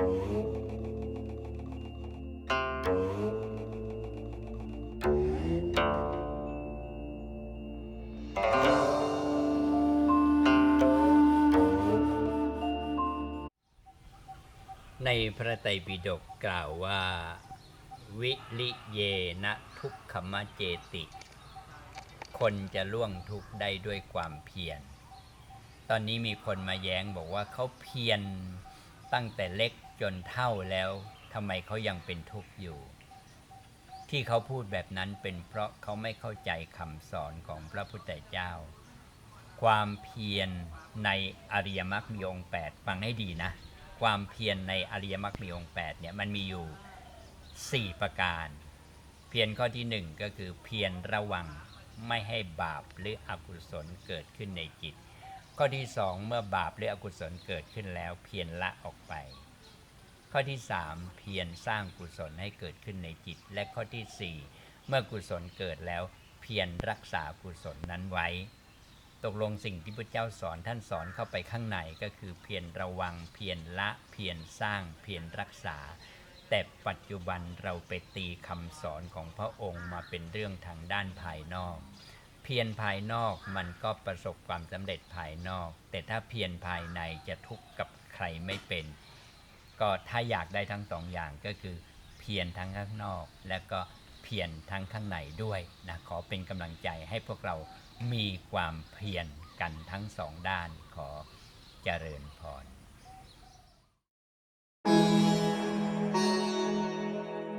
ในพระไตรปิฎกกล่าวว่า วิลิเยนะทุกขมเจติ คนจะล่วงทุกข์ได้ด้วยความเพียร ตอนนี้มีคนมาแย้งบอกว่าเขาเพียรตั้งแต่เล็ก จนเท่าแล้วทำไมเขายังเป็นทุกข์อยู่ ที่เขาพูดแบบนั้นเป็นเพราะเขาไม่เข้าใจคำสอนของพระพุทธเจ้า ความเพียรในอริยมรรคมีองค์8ฟังให้ดีนะ ความเพียรในอริยมรรคมีองค์8เนี่ยมันมีอยู่ 4 ประการ เพียรข้อที่ 1 ก็คือเพียรระวังไม่ให้บาปหรืออกุศลเกิดขึ้นในจิต ข้อที่ 2 เมื่อบาปหรืออกุศลเกิดขึ้นแล้วเพียรละออกไป ข้อที่ 3 เพียรสร้างกุศลให้เกิดขึ้นในจิต และข้อทีสี่ 4 เมื่อกุศลเกิดแล้ว เพียรรักษากุศลนั้นไว้ ตกลงสิ่งที่พระเจ้าสอนท่านสอนเข้าไปข้างในก็คือเพียรระวังเพียรละเพียรสร้างเพียรรักษา แต่ปัจจุบันเราไปตีคำสอนของพระองค์มาเป็นเรื่องทางด้านภายนอกเพียรภายนอกมันก็ประสบความสำเร็จภายนอก แต่ถ้าเพียรภายในจะทุกข์กับใครไม่เป็น ก็ถ้าอยากได้ทั้งสองอย่างก็คือ เพียรทั้งข้างนอก และก็เพียรทั้งข้างในด้วยนะขอเป็นกำลังใจให้พวกเรามีความเพียรกันทั้งสองด้านขอเจริญ